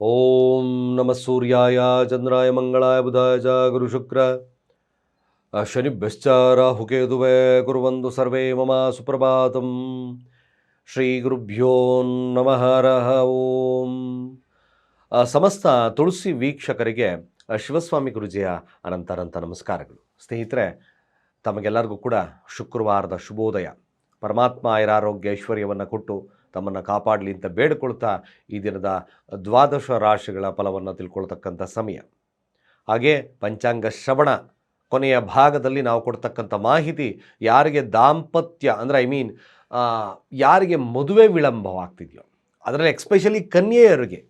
ಓಂ ನಮ ಸೂರ್ಯಾಯ, ಚಂದ್ರಾಯ, ಮಂಗಳಾಯ, ಬುಧಾಯ, ಚ ಗುರುಶುಕ್ರ ಶನಿಭ್ಯಶ್ಚ ರಾಹುಕೇತುವೆ ಕುರುವಂದು ಸರ್ವೇ ಮಮ ಸುಪ್ರಭಾತಂ. ಶ್ರೀ ಗುರುಭ್ಯೋ ನಮಃ ಹರಃ ಓಂ. ಸಮಸ್ತ ತುಳಸಿ ವೀಕ್ಷಕರಿಗೆ ಶಿವಸ್ವಾಮಿ ಗುರುಜಿಯ ಅನಂತ ಅನಂತ ನಮಸ್ಕಾರಗಳು. ಸ್ನೇಹಿತರೆ, ತಮಗೆಲ್ಲರಿಗೂ ಕೂಡ ಶುಕ್ರವಾರದ ಶುಭೋದಯ. ಪರಮಾತ್ಮ ಐರಾರೋಗ್ಯ ಐಶ್ವರ್ಯವನ್ನು ಕೊಟ್ಟು ತಮ್ಮನ್ನು ಕಾಪಾಡಲಿ ಅಂತ ಬೇಡಿಕೊಳ್ತಾ ಈ ದಿನದ ದ್ವಾದಶ ರಾಶಿಗಳ ಫಲವನ್ನು ತಿಳ್ಕೊಳ್ತಕ್ಕಂಥ ಸಮಯ. ಹಾಗೆ ಪಂಚಾಂಗ ಶ್ರವಣ ಕೊನೆಯ ಭಾಗದಲ್ಲಿ ನಾವು ಕೊಡ್ತಕ್ಕಂಥ ಮಾಹಿತಿ ಯಾರಿಗೆ ದಾಂಪತ್ಯ ಅಂದರೆ ಐ ಮೀನ್ ಯಾರಿಗೆ ಮದುವೆ ವಿಳಂಬವಾಗ್ತಿದೆಯೋ. ಅದರಲ್ಲಿ ಎಕ್ಸ್ಪೆಷಲಿ ಕನ್ಯೆಯರಿಗೆ,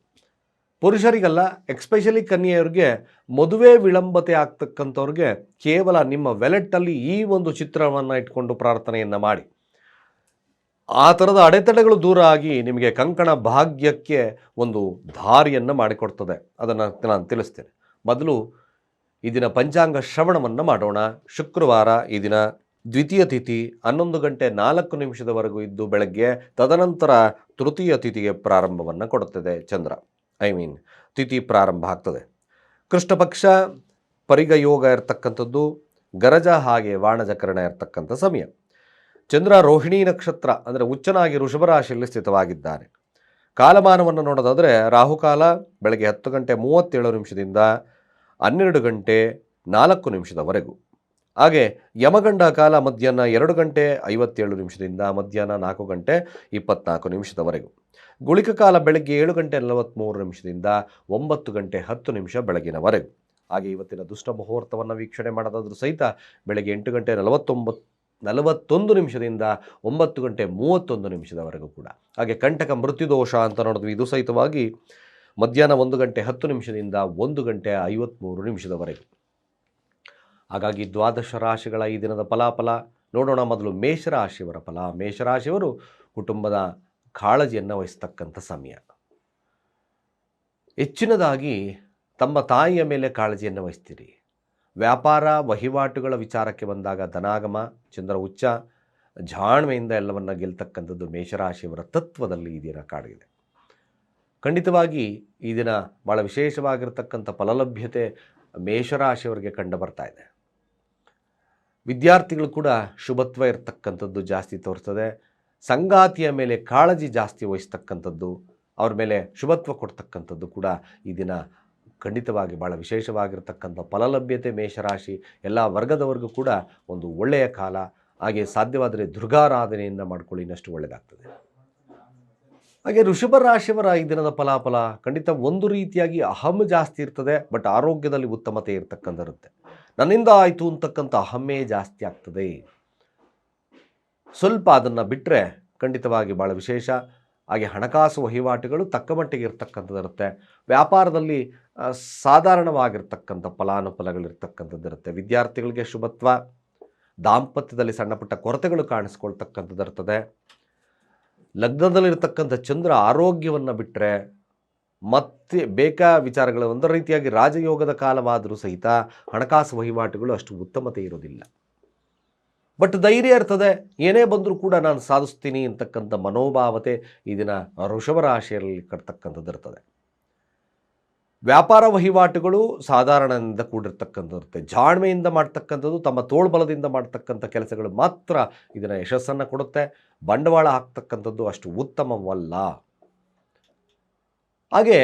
ಪುರುಷರಿಗಲ್ಲ ಎಕ್ಸ್ಪೆಷಲಿ ಕನ್ಯೆಯವ್ರಿಗೆ ಮದುವೆ ವಿಳಂಬತೆ ಆಗ್ತಕ್ಕಂಥವ್ರಿಗೆ ಕೇವಲ ನಿಮ್ಮ ವೆಲೆಟ್ಟಲ್ಲಿ ಈ ಒಂದು ಚಿತ್ರವನ್ನು ಇಟ್ಕೊಂಡು ಪ್ರಾರ್ಥನೆಯನ್ನು ಮಾಡಿ. ಆ ಥರದ ಅಡೆತಡೆಗಳು ದೂರ ಆಗಿ ನಿಮಗೆ ಕಂಕಣ ಭಾಗ್ಯಕ್ಕೆ ಒಂದು ದಾರಿಯನ್ನು ಮಾಡಿಕೊಡ್ತದೆ. ಅದನ್ನು ನಾನು ತಿಳಿಸ್ತೇನೆ. ಮೊದಲು ಈ ದಿನ ಪಂಚಾಂಗ ಶ್ರವಣವನ್ನು ಮಾಡೋಣ. ಶುಕ್ರವಾರ ಈ ದಿನ ದ್ವಿತೀಯ ತಿಥಿ ಹನ್ನೊಂದು ಗಂಟೆ ನಾಲ್ಕು ನಿಮಿಷದವರೆಗೂ ಇದ್ದು ಬೆಳಗ್ಗೆ ತದನಂತರ ತೃತೀಯ ತಿಥಿಗೆ ಪ್ರಾರಂಭವನ್ನು ಕೊಡುತ್ತದೆ ಚಂದ್ರ. ಐ ಮೀನ್ ತಿಥಿ ಪ್ರಾರಂಭ ಆಗ್ತದೆ. ಕೃಷ್ಣಪಕ್ಷ ಪರಿಗಯೋಗ ಪರಿಗ ಯೋಗ ಇರತಕ್ಕಂಥದ್ದು, ಗರಜ ಹಾಗೆ ವಾಣಜಕರಣ ಇರತಕ್ಕಂಥ ಸಮಯ. ಚಂದ್ರ ರೋಹಿಣಿ ನಕ್ಷತ್ರ ಅಂದರೆ ಉಚ್ಚನಾಗಿ ವೃಷಭರಾಶಿಯಲ್ಲಿ ಸ್ಥಿತವಾಗಿದ್ದಾರೆ. ಕಾಲಮಾನವನ್ನು ನೋಡೋದಾದರೆ ರಾಹುಕಾಲ ಬೆಳಗ್ಗೆ ಹತ್ತು ಗಂಟೆ ಮೂವತ್ತೇಳು ನಿಮಿಷದಿಂದ ಹನ್ನೆರಡು ಗಂಟೆ ನಾಲ್ಕು ನಿಮಿಷದವರೆಗೂ. ಹಾಗೆ ಯಮಗಂಡ ಕಾಲ ಮಧ್ಯಾಹ್ನ ಎರಡು ಗಂಟೆ ಐವತ್ತೇಳು ನಿಮಿಷದಿಂದ ಮಧ್ಯಾಹ್ನ ನಾಲ್ಕು ಗಂಟೆ ಇಪ್ಪತ್ನಾಲ್ಕು ನಿಮಿಷದವರೆಗೂ. ಗುಳಿಕ ಕಾಲ ಬೆಳಗ್ಗೆ ಏಳು ಗಂಟೆ ನಲವತ್ತ್ಮೂರು ನಿಮಿಷದಿಂದ ಒಂಬತ್ತು ಗಂಟೆ ಹತ್ತು ನಿಮಿಷ ಬೆಳಗಿನವರೆಗೂ. ಹಾಗೆ ಇವತ್ತಿನ ದುಷ್ಟ ಮುಹೂರ್ತವನ್ನು ವೀಕ್ಷಣೆ ಮಾಡೋದಾದರೂ ಸಹಿತ ಬೆಳಗ್ಗೆ ಎಂಟು ಗಂಟೆ ನಲವತ್ತೊಂಬತ್ತು ನಲವತ್ತೊಂದು ನಿಮಿಷದಿಂದ ಒಂಬತ್ತು ಗಂಟೆ ಮೂವತ್ತೊಂದು ನಿಮಿಷದವರೆಗೂ ಕೂಡ. ಹಾಗೆ ಕಂಟಕ ಮೃತ್ಯುದೋಷ ಅಂತ ನೋಡಿದ್ವಿ. ಇದು ಸಹಿತವಾಗಿ ಮಧ್ಯಾಹ್ನ ಒಂದು ಗಂಟೆ ಹತ್ತು ನಿಮಿಷದಿಂದ ಒಂದು ಗಂಟೆ ಐವತ್ತ್ಮೂರು ನಿಮಿಷದವರೆಗೆ. ಹಾಗಾಗಿ ದ್ವಾದಶ ರಾಶಿಗಳ ಈ ದಿನದ ಫಲಾಫಲ ನೋಡೋಣ. ಮೊದಲು ಮೇಷರಾಶಿಯವರ ಫಲ. ಮೇಷರಾಶಿಯವರು ಕುಟುಂಬದ ಕಾಳಜಿಯನ್ನು ವಹಿಸ್ತಕ್ಕಂಥ ಸಮಯ. ಹೆಚ್ಚಿನದಾಗಿ ತಮ್ಮ ತಾಯಿಯ ಮೇಲೆ ಕಾಳಜಿಯನ್ನು ವಹಿಸ್ತೀರಿ. ವ್ಯಾಪಾರ ವಹಿವಾಟುಗಳ ವಿಚಾರಕ್ಕೆ ಬಂದಾಗ ಧನಾಗಮ, ಚಂದ್ರ ಉಚ್ಚ ಜಾಣ್ಮೆಯಿಂದ ಎಲ್ಲವನ್ನು ಗೆಲ್ತಕ್ಕಂಥದ್ದು ಮೇಷರಾಶಿಯವರ ತತ್ವದಲ್ಲಿ ಈ ದಿನ ಕಾಡಿದೆ ಖಂಡಿತವಾಗಿ ಈ ದಿನ ಭಾಳ ವಿಶೇಷವಾಗಿರ್ತಕ್ಕಂಥ ಫಲಲಭ್ಯತೆ ಮೇಷರಾಶಿಯವರಿಗೆ ಕಂಡು ಬರ್ತಾ ಇದೆ. ವಿದ್ಯಾರ್ಥಿಗಳು ಕೂಡ ಶುಭತ್ವ ಇರತಕ್ಕಂಥದ್ದು ಜಾಸ್ತಿ ತೋರಿಸ್ತದೆ ಸಂಗಾತಿಯ ಮೇಲೆ ಕಾಳಜಿ ಜಾಸ್ತಿ ವಹಿಸ್ತಕ್ಕಂಥದ್ದು, ಅವ್ರ ಮೇಲೆ ಶುಭತ್ವ ಕೊಡ್ತಕ್ಕಂಥದ್ದು ಕೂಡ ಈ ದಿನ ಖಂಡಿತವಾಗಿ ಭಾಳ ವಿಶೇಷವಾಗಿರ್ತಕ್ಕಂಥ ಫಲಲಭ್ಯತೆ ಮೇಷರಾಶಿ ಎಲ್ಲ ವರ್ಗದವರೆಗೂ ಕೂಡ ಒಂದು ಒಳ್ಳೆಯ ಕಾಲ. ಹಾಗೆ ಸಾಧ್ಯವಾದರೆ ದುರ್ಗಾರಾಧನೆಯನ್ನು ಮಾಡ್ಕೊಳ್ಳಿ, ಇನ್ನಷ್ಟು ಒಳ್ಳೆಯದಾಗ್ತದೆ ಹಾಗೆ ಋಷಭ ರಾಶಿಯವರ ಈ ದಿನದ ಫಲಾಫಲ, ಖಂಡಿತ ಒಂದು ರೀತಿಯಾಗಿ ಅಹಂ ಜಾಸ್ತಿ ಇರ್ತದೆ, ಬಟ್ ಆರೋಗ್ಯದಲ್ಲಿ ಉತ್ತಮತೆ ಇರ್ತಕ್ಕಂಥರುತ್ತೆ ನನ್ನಿಂದ ಆಯಿತು ಅಂತಕ್ಕಂಥ ಅಹಮ್ಮೇ ಜಾಸ್ತಿ ಆಗ್ತದೆ. ಸ್ವಲ್ಪ ಅದನ್ನು ಬಿಟ್ಟರೆ ಖಂಡಿತವಾಗಿ ಭಾಳ ವಿಶೇಷ. ಹಾಗೆ ಹಣಕಾಸು ವಹಿವಾಟುಗಳು ತಕ್ಕ ಮಟ್ಟಿಗೆ ಇರ್ತಕ್ಕಂಥದ್ದಿರುತ್ತೆ. ವ್ಯಾಪಾರದಲ್ಲಿ ಸಾಧಾರಣವಾಗಿರ್ತಕ್ಕಂಥ ಫಲಾನುಫಲಗಳಿರ್ತಕ್ಕಂಥದ್ದಿರುತ್ತೆ. ವಿದ್ಯಾರ್ಥಿಗಳಿಗೆ ಶುಭತ್ವ, ದಾಂಪತ್ಯದಲ್ಲಿ ಸಣ್ಣ ಪುಟ್ಟ ಕೊರತೆಗಳು ಕಾಣಿಸ್ಕೊಳ್ತಕ್ಕಂಥದ್ದಿರ್ತದೆ. ಲಗ್ನದಲ್ಲಿರ್ತಕ್ಕಂಥ ಚಂದ್ರ ಆರೋಗ್ಯವನ್ನು ಬಿಟ್ಟರೆ ಮತ್ತೆ ಬೇಕಾ ವಿಚಾರಗಳು ಒಂದು ರೀತಿಯಾಗಿ ರಾಜಯೋಗದ ಕಾಲವಾದರೂ ಸಹಿತ ಹಣಕಾಸು ವಹಿವಾಟುಗಳು ಅಷ್ಟು ಉತ್ತಮತೆ ಇರೋದಿಲ್ಲ. ಬಟ್ ಧೈರ್ಯ ಇರ್ತದೆ. ಏನೇ ಬಂದರೂ ಕೂಡ ನಾನು ಸಾಧಿಸ್ತೀನಿ ಅಂತಕ್ಕಂಥ ಮನೋಭಾವತೆ ಈ ದಿನ ವೃಷಭ ರಾಶಿಯಲ್ಲಿ ಕಟ್ತಕ್ಕಂಥದ್ದು ಇರ್ತದೆ ವ್ಯಾಪಾರ ವಹಿವಾಟುಗಳು ಸಾಧಾರಣದಿಂದ ಇರುತ್ತೆ ಜಾಣ್ಮೆಯಿಂದ ಮಾಡ್ತಕ್ಕಂಥದ್ದು, ತಮ್ಮ ತೋಳ್ಬಲದಿಂದ ಮಾಡ್ತಕ್ಕಂಥ ಕೆಲಸಗಳು ಮಾತ್ರ ಇದನ್ನು ಯಶಸ್ಸನ್ನು ಕೊಡುತ್ತೆ. ಬಂಡವಾಳ ಹಾಕ್ತಕ್ಕಂಥದ್ದು ಅಷ್ಟು ಉತ್ತಮವಲ್ಲ. ಹಾಗೆ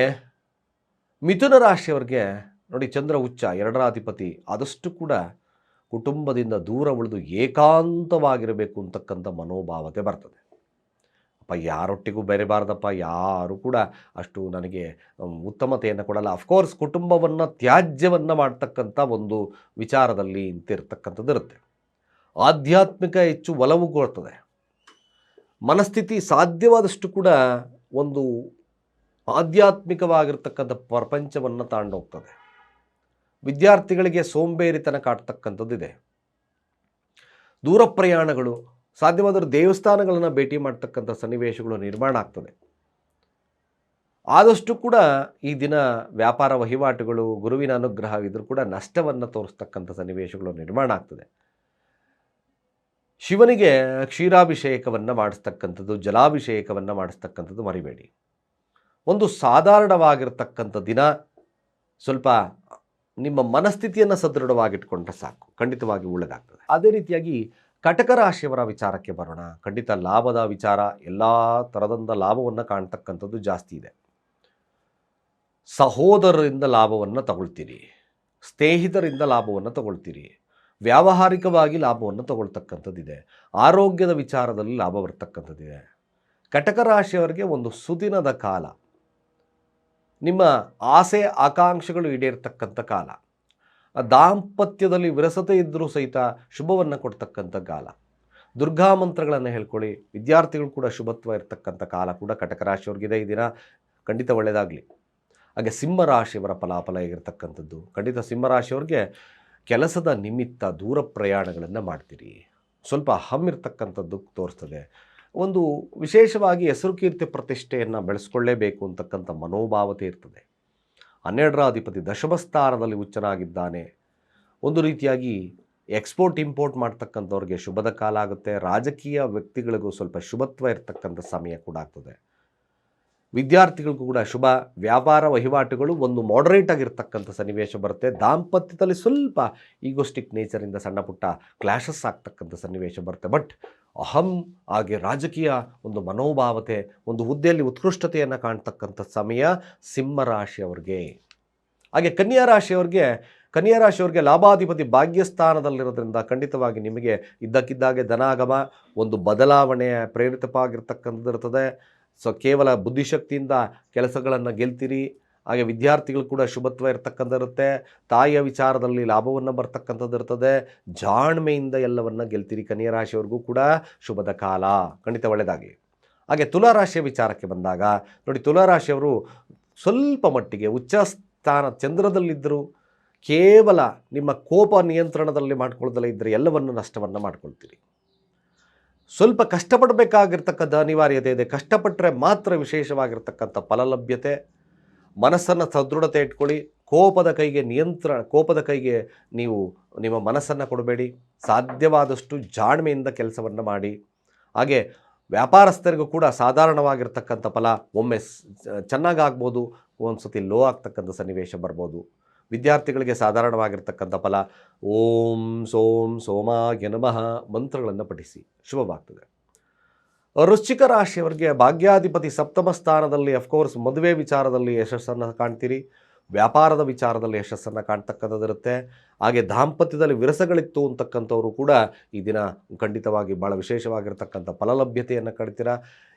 ಮಿಥುನ ರಾಶಿಯವರಿಗೆ ನೋಡಿ ಚಂದ್ರ ಉಚ್ಚ ಎರಡರ ಅಧಿಪತಿ ಆದಷ್ಟು ಕೂಡ ಕುಟುಂಬದಿಂದ ದೂರ ಉಳಿದು ಏಕಾಂತವಾಗಿರಬೇಕು ಅಂತಕ್ಕಂಥ ಮನೋಭಾವತೆ ಬರ್ತದೆ. ಅಪ್ಪ, ಯಾರೊಟ್ಟಿಗೂ ಬೆರೆಬಾರ್ದಪ್ಪ, ಯಾರು ಕೂಡ ಅಷ್ಟು ನನಗೆ ಉತ್ತಮತೆಯನ್ನು ಕೊಡಲ್ಲ. ಅಫ್ಕೋರ್ಸ್ ಕುಟುಂಬವನ್ನು ತ್ಯಾಜ್ಯವನ್ನು ಮಾಡ್ತಕ್ಕಂಥ ಒಂದು ವಿಚಾರದಲ್ಲಿ ಇಂತಿರ್ತಕ್ಕಂಥದ್ದು ಇರುತ್ತೆ. ಆಧ್ಯಾತ್ಮಿಕ ಹೆಚ್ಚು ಒಲವು ಕೊಡ್ತದೆ. ಮನಸ್ಥಿತಿ ಸಾಧ್ಯವಾದಷ್ಟು ಕೂಡ ಒಂದು ಆಧ್ಯಾತ್ಮಿಕವಾಗಿರ್ತಕ್ಕಂಥ ಪ್ರಪಂಚವನ್ನು ತಾಂಡೋಗ್ತದೆ. ವಿದ್ಯಾರ್ಥಿಗಳಿಗೆ ಸೋಂಬೇರಿತನ ಕಾಡ್ತಕ್ಕಂಥದ್ದಿದೆ. ದೂರ ಪ್ರಯಾಣಗಳು ಸಾಧ್ಯವಾದರೂ ದೇವಸ್ಥಾನಗಳನ್ನು ಭೇಟಿ ಮಾಡ್ತಕ್ಕಂಥ ಸನ್ನಿವೇಶಗಳು ನಿರ್ಮಾಣ ಆಗ್ತದೆ. ಆದಷ್ಟು ಕೂಡ ಈ ದಿನ ವ್ಯಾಪಾರ ವಹಿವಾಟುಗಳು, ಗುರುವಿನ ಅನುಗ್ರಹ ಇದ್ರೂ ಕೂಡ ನಷ್ಟವನ್ನು ತೋರಿಸ್ತಕ್ಕಂಥ ಸನ್ನಿವೇಶಗಳು ನಿರ್ಮಾಣ ಆಗ್ತದೆ. ಶಿವನಿಗೆ ಕ್ಷೀರಾಭಿಷೇಕವನ್ನು ಮಾಡಿಸ್ತಕ್ಕಂಥದ್ದು, ಜಲಾಭಿಷೇಕವನ್ನು ಮಾಡಿಸ್ತಕ್ಕಂಥದ್ದು ಮರಿಬೇಡಿ. ಒಂದು ಸಾಧಾರಣವಾಗಿರ್ತಕ್ಕಂಥ ದಿನ ಸ್ವಲ್ಪ ನಿಮ್ಮ ಮನಸ್ಥಿತಿಯನ್ನು ಸದೃಢವಾಗಿಟ್ಕೊಂಡ್ರೆ ಸಾಕು, ಖಂಡಿತವಾಗಿ ಒಳ್ಳೆಯದಾಗ್ತದೆ ಅದೇ ರೀತಿಯಾಗಿ ಕಟಕ ರಾಶಿಯವರ ವಿಚಾರಕ್ಕೆ ಬರೋಣ. ಖಂಡಿತ ಲಾಭದ ವಿಚಾರ, ಎಲ್ಲ ಥರದಿಂದ ಲಾಭವನ್ನು ಕಾಣ್ತಕ್ಕಂಥದ್ದು ಜಾಸ್ತಿ ಇದೆ. ಸಹೋದರರಿಂದ ಲಾಭವನ್ನು ತಗೊಳ್ತೀರಿ. ಸ್ನೇಹಿತರಿಂದ ಲಾಭವನ್ನು ತಗೊಳ್ತೀರಿ. ವ್ಯಾವಹಾರಿಕವಾಗಿ ಲಾಭವನ್ನು ತಗೊಳ್ತಕ್ಕಂಥದ್ದಿದೆ. ಆರೋಗ್ಯದ ವಿಚಾರದಲ್ಲಿ ಲಾಭ ಬರ್ತಕ್ಕಂಥದ್ದಿದೆ. ಕಟಕ ರಾಶಿಯವರಿಗೆ ಒಂದು ಸುದಿನದ ಕಾಲ. ನಿಮ್ಮ ಆಸೆ, ಆಕಾಂಕ್ಷೆಗಳು ಈಡೇರ್ತಕ್ಕಂಥ ಕಾಲ. ದಾಂಪತ್ಯದಲ್ಲಿ ವಿರಸತೆ ಇದ್ದರೂ ಸಹಿತ ಶುಭವನ್ನು ಕೊಡ್ತಕ್ಕಂಥ ಕಾಲ. ದುರ್ಗಾ ಮಂತ್ರಗಳನ್ನು ಹೇಳ್ಕೊಳ್ಳಿ. ವಿದ್ಯಾರ್ಥಿಗಳು ಕೂಡ ಶುಭತ್ವ ಇರತಕ್ಕಂಥ ಕಾಲ ಕೂಡ ಕಟಕ ರಾಶಿಯವ್ರಿಗಿದೆ ಈ ದಿನ. ಖಂಡಿತ ಒಳ್ಳೆಯದಾಗಲಿ ಹಾಗೆ ಸಿಂಹರಾಶಿಯವರ ಫಲಾಫಲ ಆಗಿರ್ತಕ್ಕಂಥದ್ದು ಖಂಡಿತ ಸಿಂಹರಾಶಿಯವ್ರಿಗೆ ಕೆಲಸದ ನಿಮಿತ್ತ ದೂರ ಪ್ರಯಾಣಗಳನ್ನು ಮಾಡ್ತೀರಿ. ಸ್ವಲ್ಪ ಹಮ್ಮಿರ್ತಕ್ಕಂಥದ್ದು ತೋರಿಸ್ತದೆ. ಒಂದು ವಿಶೇಷವಾಗಿ ಹೆಸರು ಕೀರ್ತಿ ಪ್ರತಿಷ್ಠೆಯನ್ನು ಬೆಳೆಸ್ಕೊಳ್ಳೇಬೇಕು ಅಂತಕ್ಕಂಥ ಮನೋಭಾವತೆ ಇರ್ತದೆ. ಹನ್ನೆರಡರ ಅಧಿಪತಿ ದಶಮಸ್ಥಾನದಲ್ಲಿ ಉಚ್ಚನಾಗಿದ್ದಾನೆ ಒಂದು ರೀತಿಯಾಗಿ ಎಕ್ಸ್ಪೋರ್ಟ್, ಇಂಪೋರ್ಟ್ ಮಾಡ್ತಕ್ಕಂಥವ್ರಿಗೆ ಶುಭದ ಕಾಲ ಆಗುತ್ತೆ. ರಾಜಕೀಯ ವ್ಯಕ್ತಿಗಳಿಗೂ ಸ್ವಲ್ಪ ಶುಭತ್ವ ಇರತಕ್ಕಂಥ ಸಮಯ ಕೂಡ ಆಗ್ತದೆ. ವಿದ್ಯಾರ್ಥಿಗಳಿಗೂ ಕೂಡ ಶುಭ. ವ್ಯಾಪಾರ ವಹಿವಾಟುಗಳು ಒಂದು ಮಾಡರೇಟ್ ಆಗಿರ್ತಕ್ಕಂಥ ಸನ್ನಿವೇಶ ಬರುತ್ತೆ. ದಾಂಪತ್ಯದಲ್ಲಿ ಸ್ವಲ್ಪ ಈಗೋಸ್ಟಿಕ್ ನೇಚರಿಂದ ಸಣ್ಣ ಪುಟ್ಟ ಕ್ಲಾಶಸ್ ಆಗ್ತಕ್ಕಂಥ ಸನ್ನಿವೇಶ ಬರುತ್ತೆ. ಬಟ್ ಅಹಂ ಹಾಗೆ ರಾಜಕೀಯ ಒಂದು ಮನೋಭಾವತೆ, ಒಂದು ಹುದ್ದೆಯಲ್ಲಿ ಉತ್ಕೃಷ್ಟತೆಯನ್ನು ಕಾಣ್ತಕ್ಕಂಥ ಸಮಯ ಸಿಂಹರಾಶಿಯವ್ರಿಗೆ ಹಾಗೆ ಕನ್ಯಾ ರಾಶಿಯವ್ರಿಗೆ ಕನ್ಯಾ ರಾಶಿಯವ್ರಿಗೆ ಲಾಭಾಧಿಪತಿ ಭಾಗ್ಯಸ್ಥಾನದಲ್ಲಿರೋದ್ರಿಂದ ಖಂಡಿತವಾಗಿ ನಿಮಗೆ ಇದ್ದಕ್ಕಿದ್ದಾಗೆ ಧನಾಗಮ, ಒಂದು ಬದಲಾವಣೆ ಪ್ರೇರಿತವಾಗಿರ್ತಕ್ಕಂಥದ್ದು ಇರ್ತದೆ ಸೊ ಕೇವಲ ಬುದ್ಧಿಶಕ್ತಿಯಿಂದ ಕೆಲಸಗಳನ್ನು ಗೆಲ್ತೀರಿ. ಹಾಗೆ ವಿದ್ಯಾರ್ಥಿಗಳು ಕೂಡ ಶುಭತ್ವ ಇರ್ತಕ್ಕಂಥ ಇರುತ್ತೆ ತಾಯಿಯ ವಿಚಾರದಲ್ಲಿ ಲಾಭವನ್ನು ಬರ್ತಕ್ಕಂಥದ್ದು ಇರ್ತದೆ. ಜಾಣ್ಮೆಯಿಂದ ಎಲ್ಲವನ್ನು ಗೆಲ್ತೀರಿ ಕನ್ಯಾ ರಾಶಿಯವ್ರಿಗೂ ಕೂಡ ಶುಭದ ಕಾಲ. ಖಂಡಿತ ಒಳ್ಳೆಯದಾಗಿ ಹಾಗೆ ತುಲಾರಾಶಿಯ ವಿಚಾರಕ್ಕೆ ಬಂದಾಗ, ನೋಡಿ ತುಲಾರಾಶಿಯವರು ಸ್ವಲ್ಪ ಮಟ್ಟಿಗೆ ಉಚ್ಚ ಸ್ಥಾನ ಚಂದ್ರದಲ್ಲಿದ್ದರು. ಕೇವಲ ನಿಮ್ಮ ಕೋಪ ನಿಯಂತ್ರಣದಲ್ಲಿ ಮಾಡ್ಕೊಳ್ಳೋದಲ್ಲ ಇದ್ದರೆ ಎಲ್ಲವನ್ನು ನಷ್ಟವನ್ನು ಮಾಡ್ಕೊಳ್ತೀರಿ. ಸ್ವಲ್ಪ ಕಷ್ಟಪಡಬೇಕಾಗಿರ್ತಕ್ಕಂಥ ಅನಿವಾರ್ಯತೆ ಇದೆ. ಕಷ್ಟಪಟ್ಟರೆ ಮಾತ್ರ ವಿಶೇಷವಾಗಿರ್ತಕ್ಕಂಥ ಫಲಲಭ್ಯತೆ. ಮನಸ್ಸನ್ನು ಸದೃಢತೆ ಇಟ್ಕೊಳ್ಳಿ. ಕೋಪದ ಕೈಗೆ ನಿಯಂತ್ರಣ ಕೋಪದ ಕೈಗೆ ನೀವು ನಿಮ್ಮ ಮನಸ್ಸನ್ನು ಕೊಡಬೇಡಿ. ಸಾಧ್ಯವಾದಷ್ಟು ಜಾಣ್ಮೆಯಿಂದ ಕೆಲಸವನ್ನು ಮಾಡಿ. ಹಾಗೆ ವ್ಯಾಪಾರಸ್ಥರಿಗೂ ಕೂಡ ಸಾಧಾರಣವಾಗಿರ್ತಕ್ಕಂಥ ಫಲ. ಒಮ್ಮೆ ಸ್- ಚೆನ್ನಾಗಾಗ್ಬೋದು ಒಂದು ಸತಿ ಲೋ ಆಗ್ತಕ್ಕಂಥ ಸನ್ನಿವೇಶ ಬರ್ಬೋದು. ವಿದ್ಯಾರ್ಥಿಗಳಿಗೆ ಸಾಧಾರಣವಾಗಿರ್ತಕ್ಕಂಥ ಫಲ. ಓಂ ಸೋಂ ಸೋಮ ನಮಃ ಮಂತ್ರಗಳನ್ನು ಪಠಿಸಿ. ಶುಭವಾಗ್ತದೆ. ವೃಶ್ಚಿಕ ರಾಶಿಯವರಿಗೆ ಭಾಗ್ಯಾಧಿಪತಿ ಸಪ್ತಮ ಸ್ಥಾನದಲ್ಲಿ ಅಫ್ಕೋರ್ಸ್ ಮದುವೆ ವಿಚಾರದಲ್ಲಿ ಯಶಸ್ಸನ್ನು ಕಾಣ್ತೀರಿ. ವ್ಯಾಪಾರದ ವಿಚಾರದಲ್ಲಿ ಯಶಸ್ಸನ್ನು ಕಾಣ್ತಕ್ಕಂಥದ್ದಿರುತ್ತೆ. ಹಾಗೆ ದಾಂಪತ್ಯದಲ್ಲಿ ವಿರಸಗಳಿತ್ತು ಅಂತಕ್ಕಂಥವರು ಕೂಡ ಈ ದಿನ ಖಂಡಿತವಾಗಿ ಭಾಳ ವಿಶೇಷವಾಗಿರ್ತಕ್ಕಂಥ ಫಲಲಭ್ಯತೆಯನ್ನು ಕಾಣ್ತೀರಾ.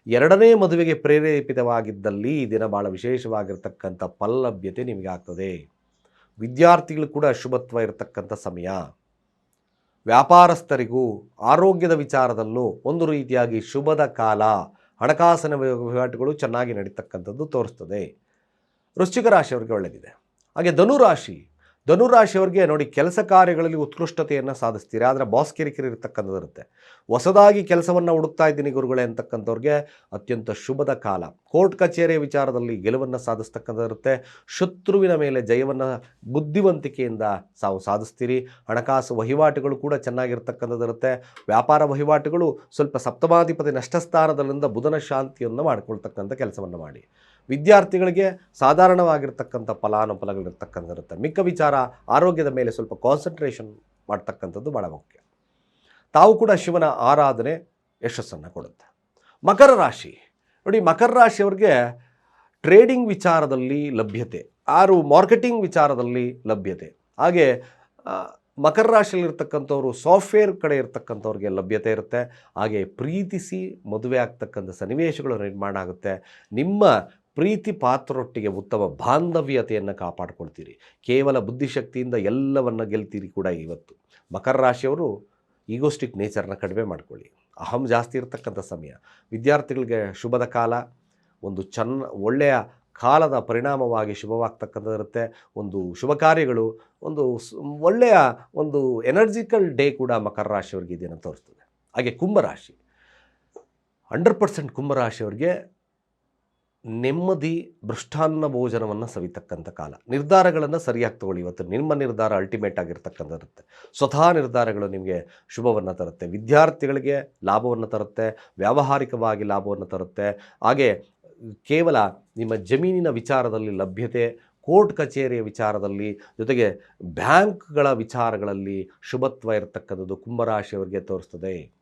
ಎರಡನೇ ಮದುವೆಗೆ ಪ್ರೇರೇಪಿತವಾಗಿದ್ದಲ್ಲಿ ಈ ದಿನ ಭಾಳ ವಿಶೇಷವಾಗಿರ್ತಕ್ಕಂಥ ಫಲಲಭ್ಯತೆ ನಿಮಗೆ ಆಗ್ತದೆ ವಿದ್ಯಾರ್ಥಿಗಳು ಕೂಡ ಶುಭತ್ವ ಇರತಕ್ಕಂಥ ಸಮಯ. ವ್ಯಾಪಾರಸ್ಥರಿಗೂ ಆರೋಗ್ಯದ ವಿಚಾರದಲ್ಲೂ ಒಂದು ರೀತಿಯಾಗಿ ಶುಭದ ಕಾಲ, ಹಣಕಾಸಿನ ವಹಿವಾಟುಗಳು ಚೆನ್ನಾಗಿ ನಡೀತಕ್ಕಂಥದ್ದು ತೋರಿಸ್ತದೆ. ವೃಶ್ಚಿಕ ರಾಶಿಯವರಿಗೆ ಒಳ್ಳೆಯದಿದೆ ಹಾಗೆ ಧನುರಾಶಿ ಧನುರಾಶಿಯವರಿಗೆ ನೋಡಿ ಕೆಲಸ ಕಾರ್ಯಗಳಲ್ಲಿ ಉತ್ಕೃಷ್ಟತೆಯನ್ನು ಸಾಧಿಸ್ತೀರಿ. ಆದರೆ ಬಾಸ್ ಕಿರಿಕಿರಿ ಇರತಕ್ಕಂಥದ್ದು ಇರುತ್ತೆ ಹೊಸದಾಗಿ ಕೆಲಸವನ್ನು ಹುಡುಕ್ತಾ ಇದ್ದೀನಿ ಗುರುಗಳೇ ಅಂತಕ್ಕಂಥವ್ರಿಗೆ ಅತ್ಯಂತ ಶುಭದ ಕಾಲ. ಕೋರ್ಟ್ ಕಚೇರಿಯ ವಿಚಾರದಲ್ಲಿ ಗೆಲುವನ್ನು ಸಾಧಿಸ್ತಕ್ಕಂಥದ್ದು ಇರುತ್ತೆ ಶತ್ರುವಿನ ಮೇಲೆ ಜಯವನ್ನು ಬುದ್ಧಿವಂತಿಕೆಯಿಂದ ಸಾವು ಸಾಧಿಸ್ತೀರಿ. ಹಣಕಾಸು ವಹಿವಾಟುಗಳು ಕೂಡ ಚೆನ್ನಾಗಿರ್ತಕ್ಕಂಥದ್ದು ಇರುತ್ತೆ ವ್ಯಾಪಾರ ವಹಿವಾಟುಗಳು ಸ್ವಲ್ಪ ಸಪ್ತಮಾಧಿಪತಿ ನಷ್ಟಸ್ಥಾನದಲ್ಲಿಂದ ಬುಧನ ಶಾಂತಿಯನ್ನು ಮಾಡ್ಕೊಳ್ತಕ್ಕಂಥ ಕೆಲಸವನ್ನು ಮಾಡಿ. ವಿದ್ಯಾರ್ಥಿಗಳಿಗೆ ಸಾಧಾರಣವಾಗಿರ್ತಕ್ಕಂಥ ಫಲಾನುಫಲಗಳಿರ್ತಕ್ಕಂಥ ಇರುತ್ತೆ ಮಿಕ್ಕ ವಿಚಾರ ಆರೋಗ್ಯದ ಮೇಲೆ ಸ್ವಲ್ಪ ಕಾನ್ಸಂಟ್ರೇಷನ್ ಮಾಡ್ತಕ್ಕಂಥದ್ದು ಭಾಳ ಮುಖ್ಯ. ತಾವು ಕೂಡ ಶಿವನ ಆರಾಧನೆ ಯಶಸ್ಸನ್ನು ಕೊಡುತ್ತೆ. ಮಕರ ರಾಶಿ. ನೋಡಿ, ಮಕರ ರಾಶಿಯವ್ರಿಗೆ ಟ್ರೇಡಿಂಗ್ ವಿಚಾರದಲ್ಲಿ ಲಭ್ಯತೆ, ಆರು ಮಾರ್ಕೆಟಿಂಗ್ ವಿಚಾರದಲ್ಲಿ ಲಭ್ಯತೆ. ಹಾಗೆ ಮಕರ ರಾಶಿಯಲ್ಲಿರ್ತಕ್ಕಂಥವ್ರು ಸಾಫ್ಟ್ವೇರ್ ಕಡೆ ಇರ್ತಕ್ಕಂಥವ್ರಿಗೆ ಲಭ್ಯತೆ ಇರುತ್ತೆ. ಹಾಗೆ ಪ್ರೀತಿಸಿ ಮದುವೆ ಆಗ್ತಕ್ಕಂಥ ಸನ್ನಿವೇಶಗಳು ನಿರ್ಮಾಣ ಆಗುತ್ತೆ. ನಿಮ್ಮ ಪ್ರೀತಿ ಪಾತ್ರರೊಟ್ಟಿಗೆ ಉತ್ತಮ ಬಾಂಧವ್ಯತೆಯನ್ನು ಕಾಪಾಡಿಕೊಳ್ತೀರಿ. ಕೇವಲ ಬುದ್ಧಿಶಕ್ತಿಯಿಂದ ಎಲ್ಲವನ್ನು ಗೆಲ್ತೀರಿ ಕೂಡ ಇವತ್ತು. ಮಕರ ರಾಶಿಯವರು ಈಗೋಸ್ಟಿಕ್ ನೇಚರ್ನ ಕಡಿಮೆ ಮಾಡಿಕೊಳ್ಳಿ. ಅಹಂ ಜಾಸ್ತಿ ಇರತಕ್ಕಂಥ ಸಮಯ. ವಿದ್ಯಾರ್ಥಿಗಳಿಗೆ ಶುಭದ ಕಾಲ. ಒಂದು ಚೆನ್ನ ಒಳ್ಳೆಯ ಕಾಲದ ಪರಿಣಾಮವಾಗಿ ಶುಭವಾಗ್ತಕ್ಕಂಥದ್ದಿರುತ್ತೆ ಒಂದು ಶುಭ ಕಾರ್ಯಗಳು, ಒಂದು ಒಳ್ಳೆಯ ಒಂದು ಎನರ್ಜಿಕಲ್ ಡೇ ಕೂಡ ಮಕರ ರಾಶಿಯವರಿಗೆ ಇದೆಯನ್ನು ತೋರಿಸ್ತದೆ. ಹಾಗೆ ಕುಂಭರಾಶಿ ಹಂಡ್ರೆಡ್ ಪರ್ಸೆಂಟ್ ಕುಂಭರಾಶಿಯವರಿಗೆ ನೆಮ್ಮದಿ ಮೃಷ್ಟಾನ್ನ ಭೋಜನವನ್ನು ಸವಿತಕ್ಕಂಥ ಕಾಲ. ನಿರ್ಧಾರಗಳನ್ನು ಸರಿಯಾಗಿ ತಗೊಳ್ಳಿ. ಇವತ್ತು ನಿಮ್ಮ ನಿರ್ಧಾರ ಅಲ್ಟಿಮೇಟ್ ಆಗಿರ್ತಕ್ಕಂಥದ್ದಿರುತ್ತೆ. ಸ್ವತಃ ನಿರ್ಧಾರಗಳು ನಿಮಗೆ ಶುಭವನ್ನು ತರುತ್ತೆ. ವಿದ್ಯಾರ್ಥಿಗಳಿಗೆ ಲಾಭವನ್ನು ತರುತ್ತೆ. ವ್ಯಾವಹಾರಿಕವಾಗಿ ಲಾಭವನ್ನು ತರುತ್ತೆ. ಹಾಗೆ ಕೇವಲ ನಿಮ್ಮ ಜಮೀನಿನ ವಿಚಾರದಲ್ಲಿ ಲಭ್ಯತೆ, ಕೋರ್ಟ್ ಕಚೇರಿಯ ವಿಚಾರದಲ್ಲಿ, ಜೊತೆಗೆ ಬ್ಯಾಂಕ್ಗಳ ವಿಚಾರಗಳಲ್ಲಿ ಶುಭತ್ವ ಇರತಕ್ಕಂಥದ್ದು ಕುಂಭರಾಶಿಯವರಿಗೆ ತೋರಿಸ್ತದೆ.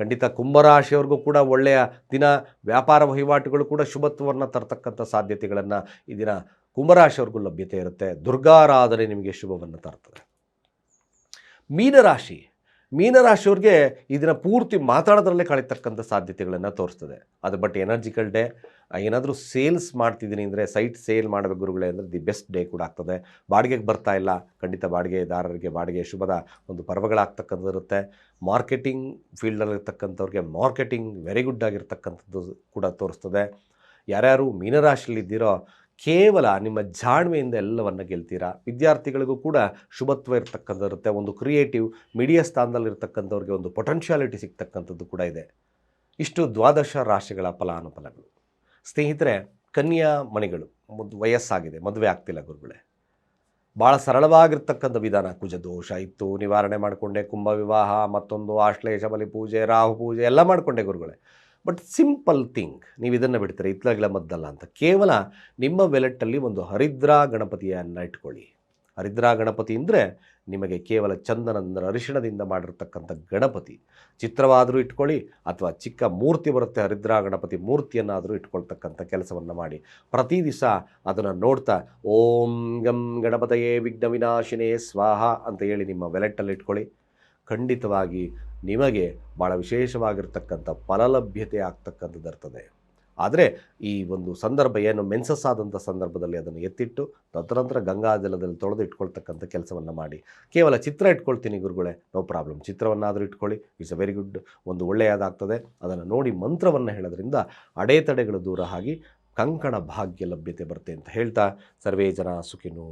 ಖಂಡಿತ ಕುಂಭರಾಶಿಯವ್ರಿಗೂ ಕೂಡ ಒಳ್ಳೆಯ ದಿನ, ವ್ಯಾಪಾರ ವಹಿವಾಟುಗಳು ಕೂಡ ಶುಭತ್ವವನ್ನು ತರತಕ್ಕಂಥ ಸಾಧ್ಯತೆಗಳನ್ನು ಈ ದಿನ ಕುಂಭರಾಶಿಯವ್ರಿಗೂ ಲಭ್ಯತೆ ಇರುತ್ತೆ. ದುರ್ಗಾರಾಧನೆ ನಿಮಗೆ ಶುಭವನ್ನು ತರ್ತದೆ. ಮೀನರಾಶಿ. ಮೀನರಾಶಿಯವ್ರಿಗೆ ಇದನ್ನು ಪೂರ್ತಿ ಮಾತಾಡೋದ್ರಲ್ಲೇ ಕಳೀತಕ್ಕಂಥ ಸಾಧ್ಯತೆಗಳನ್ನು ತೋರಿಸ್ತದೆ. ಅದು ಬಟ್ ಎನರ್ಜಿಕಲ್ ಡೇ ಏನಾದರೂ ಸೇಲ್ಸ್ ಮಾಡ್ತಿದ್ದೀನಿ ಅಂದರೆ ಸೈಟ್ ಸೇಲ್ ಮಾಡಬೇಕು ಗುರುಗಳೇ ಅಂದರೆ ದಿ ಬೆಸ್ಟ್ ಡೇ ಕೂಡ ಆಗ್ತದೆ. ಬಾಡಿಗೆಗೆ ಬರ್ತಾ ಇಲ್ಲ, ಖಂಡಿತ ಬಾಡಿಗೆದಾರರಿಗೆ ಬಾಡಿಗೆ ಶುಭದ ಒಂದು ಪರ್ವಗಳಾಗ್ತಕ್ಕಂಥದ್ದು ಇರುತ್ತೆ ಮಾರ್ಕೆಟಿಂಗ್ ಫೀಲ್ಡಲ್ಲಿರ್ತಕ್ಕಂಥವ್ರಿಗೆ ಮಾರ್ಕೆಟಿಂಗ್ ವೆರಿ ಗುಡ್ ಆಗಿರ್ತಕ್ಕಂಥದ್ದು ಕೂಡ ತೋರಿಸ್ತದೆ. ಯಾರ್ಯಾರು ಮೀನರಾಶಿಯಲ್ಲಿದ್ದೀರೋ ಕೇವಲ ನಿಮ್ಮ ಜಾಣ್ಮೆಯಿಂದ ಎಲ್ಲವನ್ನು ಗೆಲ್ತೀರಾ? ವಿದ್ಯಾರ್ಥಿಗಳಿಗೂ ಕೂಡ ಶುಭತ್ವ ಇರ್ತಕ್ಕಂಥದ್ದು ಒಂದು ಕ್ರಿಯೇಟಿವ್ ಮೀಡಿಯಾ ಸ್ಥಾನದಲ್ಲಿರ್ತಕ್ಕಂಥವ್ರಿಗೆ ಒಂದು ಪೊಟೆನ್ಷಿಯಾಲಿಟಿ ಸಿಗ್ತಕ್ಕಂಥದ್ದು ಕೂಡ ಇದೆ. ಇಷ್ಟು ದ್ವಾದಶ ರಾಶಿಗಳ ಫಲಾನುಫಲಗಳು. ಸ್ನೇಹಿತರೆ, ಕನ್ಯಾ ಮಣಿಗಳು, ಮದ್, ವಯಸ್ಸಾಗಿದೆ, ಮದುವೆ ಆಗ್ತಿಲ್ಲ ಗುರುಗಳೇ. ಭಾಳ ಸರಳವಾಗಿರ್ತಕ್ಕಂಥ ವಿಧಾನ. ಕುಜ ದೋಷ ಇತ್ತು, ನಿವಾರಣೆ ಮಾಡಿಕೊಂಡೆ, ಕುಂಭ ವಿವಾಹ, ಮತ್ತೊಂದು ಆಶ್ಲೇಷ, ಬಲಿ ಪೂಜೆ, ರಾಹು ಪೂಜೆ ಎಲ್ಲ ಮಾಡಿಕೊಂಡೆ ಗುರುಗಳೇ. ಬಟ್ ಸಿಂಪಲ್ ಥಿಂಗ್ ನೀವು ಇದನ್ನು ಬಿಡ್ತೀರಿ? ಇತ್ಲಗಿಲ ಮದ್ದಲ್ಲ ಅಂತ. ಕೇವಲ ನಿಮ್ಮ ವೆಲೆಟ್ಟಲ್ಲಿ ಒಂದು ಹರಿದ್ರಾ ಗಣಪತಿಯನ್ನು ಇಟ್ಕೊಳ್ಳಿ. ಹರಿದ್ರಾ ಗಣಪತಿ ಅಂದರೆ ನಿಮಗೆ ಕೇವಲ ಚಂದನದ ಅರಿಶಿಣದಿಂದ ಮಾಡಿರ್ತಕ್ಕಂಥ ಗಣಪತಿ. ಚಿತ್ರವಾದರೂ ಇಟ್ಕೊಳ್ಳಿ, ಅಥವಾ ಚಿಕ್ಕ ಮೂರ್ತಿ ಬರುತ್ತೆ, ಹರಿದ್ರಾ ಗಣಪತಿ ಮೂರ್ತಿಯನ್ನಾದರೂ ಇಟ್ಕೊಳ್ತಕ್ಕಂಥ ಕೆಲಸವನ್ನು ಮಾಡಿ. ಪ್ರತಿ ದಿವಸ ಅದನ್ನು ನೋಡ್ತಾ, ಓಂ ಗಂ ಗಣಪತಯೇ ವಿಘ್ನ ವಿನಾಶಿನೇ ಸ್ವಾಹ ಅಂತ ಹೇಳಿ ನಿಮ್ಮ ವೆಲೆಟ್ಟಲ್ಲಿ ಇಟ್ಕೊಳ್ಳಿ. ಖಂಡಿತವಾಗಿ ನಿಮಗೆ ಭಾಳ ವಿಶೇಷವಾಗಿರ್ತಕ್ಕಂಥ ಫಲಲಭ್ಯತೆ ಆಗ್ತಕ್ಕಂಥದ್ದು ಇರ್ತದೆ. ಆದರೆ ಈ ಒಂದು ಸಂದರ್ಭ ಏನು ಮೆನ್ಸಸ್ ಆದಂಥ ಸಂದರ್ಭದಲ್ಲಿ ಅದನ್ನು ಎತ್ತಿಟ್ಟು ತದನಂತರ ಗಂಗಾಜಲದಲ್ಲಿ ತೊಳೆದು ಇಟ್ಕೊಳ್ತಕ್ಕಂಥ ಕೆಲಸವನ್ನು ಮಾಡಿ. ಕೇವಲ ಚಿತ್ರ ಇಟ್ಕೊಳ್ತೀನಿ ಗುರುಗಳೇ, ನೋ ಪ್ರಾಬ್ಲಮ್. ಚಿತ್ರವನ್ನಾದರೂ ಇಟ್ಕೊಳ್ಳಿ. It's a very good. ಒಂದು ಒಳ್ಳೆಯದಾಗ್ತದೆ. ಅದನ್ನು ನೋಡಿ ಮಂತ್ರವನ್ನು ಹೇಳೋದ್ರಿಂದ ಅಡೆತಡೆಗಳು ದೂರ ಆಗಿ ಕಂಕಣ ಭಾಗ್ಯ ಲಭ್ಯತೆ ಬರುತ್ತೆ ಅಂತ ಹೇಳ್ತಾ ಸರ್ವೇ ಜನ ಸುಖಿನೋ